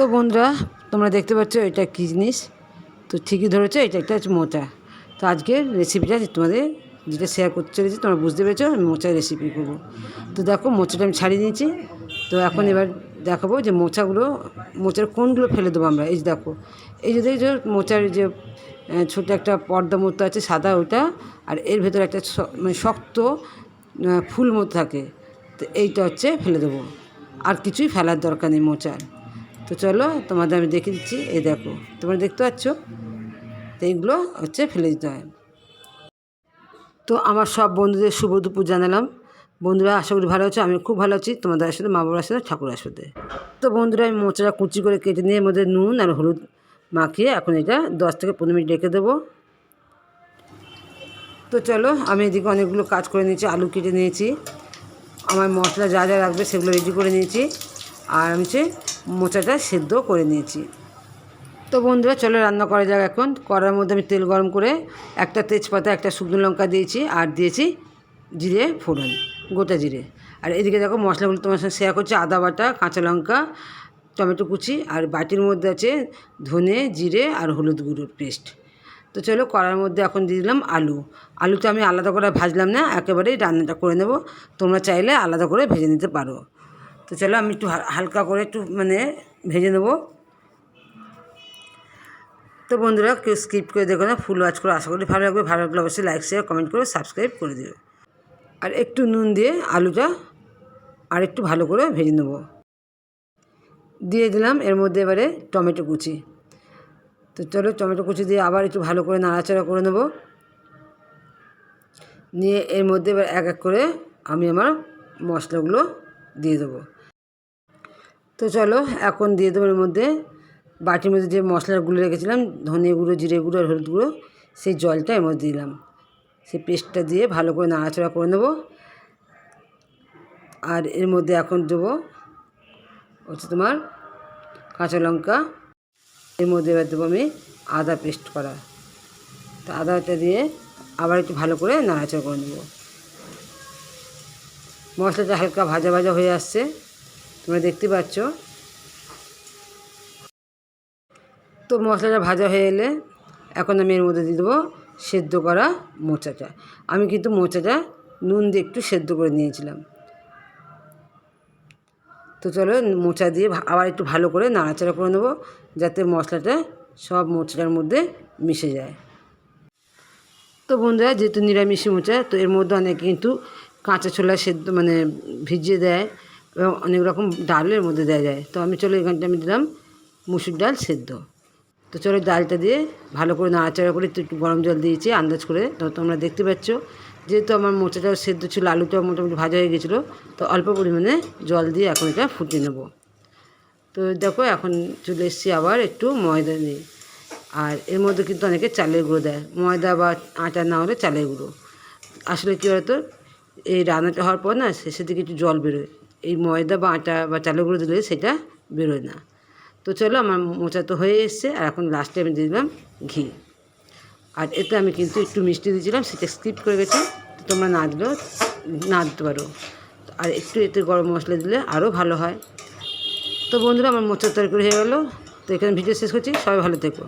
তো বন্ধুরা, তোমরা দেখতে পাচ্ছ এটা কী জিনিস? তো ঠিকই ধরেছো, এটা একটা হচ্ছে মোচা। তো আজকের রেসিপিটা তোমাদের যেটা শেয়ার করতে চলেছি, তোমরা বুঝতে পেরেছ, আমি মোচার রেসিপি করব। তো দেখো, মোচাটা আমি ছাড়িয়ে নিয়েছি। তো এখন এবার দেখাবো যে মোচাগুলো, মোচার কোনগুলো ফেলে দেবো আমরা। এই যে দেখো, এই যে দেখছ, মোচার যে ছোট একটা পর্দা মতো আছে, সাদা ওটা, আর এর ভেতরে একটা মানে শক্ত ফুল মতো থাকে। তো এইটা হচ্ছে ফেলে দেবো। আর কিছুই ফেলার দরকার নেই মোচার। তো চলো, তোমাদের আমি দেখে দিচ্ছি, এই দেখো, তোমরা দেখতে পাচ্ছ? তো এইগুলো হচ্ছে ফেলে দিতে হয়। তো আমার সব বন্ধুদের শুভ দুপুর জানালাম। বন্ধুরা, আশা করি ভালো আছো আমি খুব ভালো আছি। তোমাদের সাথে, মা বাবার সাথে, ঠাকুর আসতে। তো বন্ধুরা, আমি মোচাটা কুচি করে কেটে নিয়ে মধ্যে নুন আর হলুদ মাখিয়ে এখন এটা দশ থেকে পনেরো মিনিট রেখে দেবো। তো চলো, আমি এদিকে অনেকগুলো কাজ করে নিয়েছি, আলু কেটে নিয়েছি। আমার মশলা যা যা লাগবে সেগুলো রেডি করে নিয়েছি। আর আমি হচ্ছে মোচাটা সেদ্ধ করে নিয়েছি। তো বন্ধুরা, চলো রান্না করা যাক এখন। কড়ার মধ্যে আমি তেল গরম করে একটা তেজপাতা, একটা শুকনো লঙ্কা দিয়েছি আর দিয়েছি জিরে, ফোড়ন, গোটা জিরে। আর এদিকে দেখো মশলাগুলো তোমার সঙ্গে শেয়ার করছি, আদা বাটা, কাঁচা লঙ্কা, টমেটো কুচি আর বাটির মধ্যে আছে ধনে, জিরে আর হলুদ গুঁড়োর পেস্ট। তো চলো কড়ার মধ্যে এখন দিয়ে দিলাম আলু। আলুটা আমি আলাদা করে ভাজলাম না, একেবারেই রান্নাটা করে নেব। তোমরা চাইলে আলাদা করে ভেজে নিতে পারো। তো চলো আমি একটু হালকা করে একটু মানে ভেজে নেব। তো বন্ধুরা কেউ স্কিপ করে দেখো না ফুল ওয়াচ করে আশা করি ভালো লাগবে। ভালো লাগলে অবশ্যই লাইক শেয়ার কমেন্ট করে সাবস্ক্রাইব করে দিও। আর একটু নুন দিয়ে আলুটা আর একটু ভালো করে ভেজে নেব। দিয়ে দিলাম এর মধ্যে এবারে টমেটো কুচি। তো চলো টমেটো কুচি দিয়ে আবার একটু ভালো করে নাড়াচাড়া করে নেব। নিয়ে এর মধ্যে এবার এক এক করে আমি আমার মশলাগুলো দিয়ে দেবো। তো চলো, এখন দিয়ে দেবো এর মধ্যে বাটির মধ্যে যে মশলাগুলো রেখেছিলাম, ধনে গুঁড়ো, জিরে গুঁড়ো আর হলুদ গুঁড়ো, সেই জলটা এর মধ্যে দিলাম। সেই পেস্টটা দিয়ে ভালো করে নাড়াচাড়া করে নেব। আর এর মধ্যে এখন দেবো হচ্ছে তোমার কাঁচা লঙ্কা। এর মধ্যে এবার দেবো আমি আদা পেস্ট করা। তো আদাটা দিয়ে আবার একটু ভালো করে নাড়াচাড়া করে নেব। মশলাটা হালকা ভাজা ভাজা হয়ে আসছে। তোমরা দেখতে পাচ্ছ। তো মশলাটা ভাজা হয়ে এলে এখন আমি এর মধ্যে দিয়ে দেবো সেদ্ধ করা মোচাটা। আমি কিন্তু মোচাটা নুন দিয়ে একটু সেদ্ধ করে নিয়েছিলাম। তো চলো মোচা দিয়ে আবার একটু ভালো করে নাড়াচাড়া করে নেব যাতে মশলাটা সব মোচাটার মধ্যে মিশে যায়। তো বন্ধুরা, যেহেতু নিরামিষি মোচা, তো এর মধ্যে অনেকে কিন্তু কাঁচা ছোলা সেদ্ধ মানে ভিজিয়ে দেয়। এবং অনেক রকম ডালের মধ্যে দেওয়া যায়। তো আমি চলো এখানটা আমি দিলাম মুসুর ডাল সেদ্ধ। তো চলো ডালটা দিয়ে ভালো করে নাড়াচাড়া করে একটু গরম জল দিয়েছি, আন্দাজ করে। তো তোমরা দেখতে পাচ্ছ, যেহেতু আমার মোচাটাও সেদ্ধ ছিল, আলুটাও মোটামুটি ভাজা হয়ে গেছিল, তো অল্প পরিমাণে জল দিয়ে এখন এটা ফুটিয়ে নেব। তো দেখো, এখন চলে এসেছি আবার একটু ময়দা নিয়ে। আর এর মধ্যে কিন্তু অনেকে চালের গুঁড়ো দেয়। ময়দা বা আটা না হলে চালের গুঁড়ো। আসলে কী হতো এই রান্নাটা হওয়ার পর না, শেষের দিকে একটু জল বেরোয়। এই ময়দা বা আটা বা চালের গুঁড়ো দিলে সেটা বেরোয় না। তো চলো আমার মোচা তো হয়ে এসছে আর এখন লাস্টে আমি দিয়ে দিলাম ঘি। আর এতে আমি কিন্তু একটু মিষ্টি দিয়েছিলাম, সেটা স্কিপ করে গেছি। তোমরা না দিলেও, না দিতে পারো। আর একটু এতে গরম মশলা দিলে আরও ভালো হয়। তো বন্ধুরা, আমার মোচার তরকারি হয়ে গেলো। তো এখানে ভিডিও শেষ করছি। সবাই ভালো থেকো।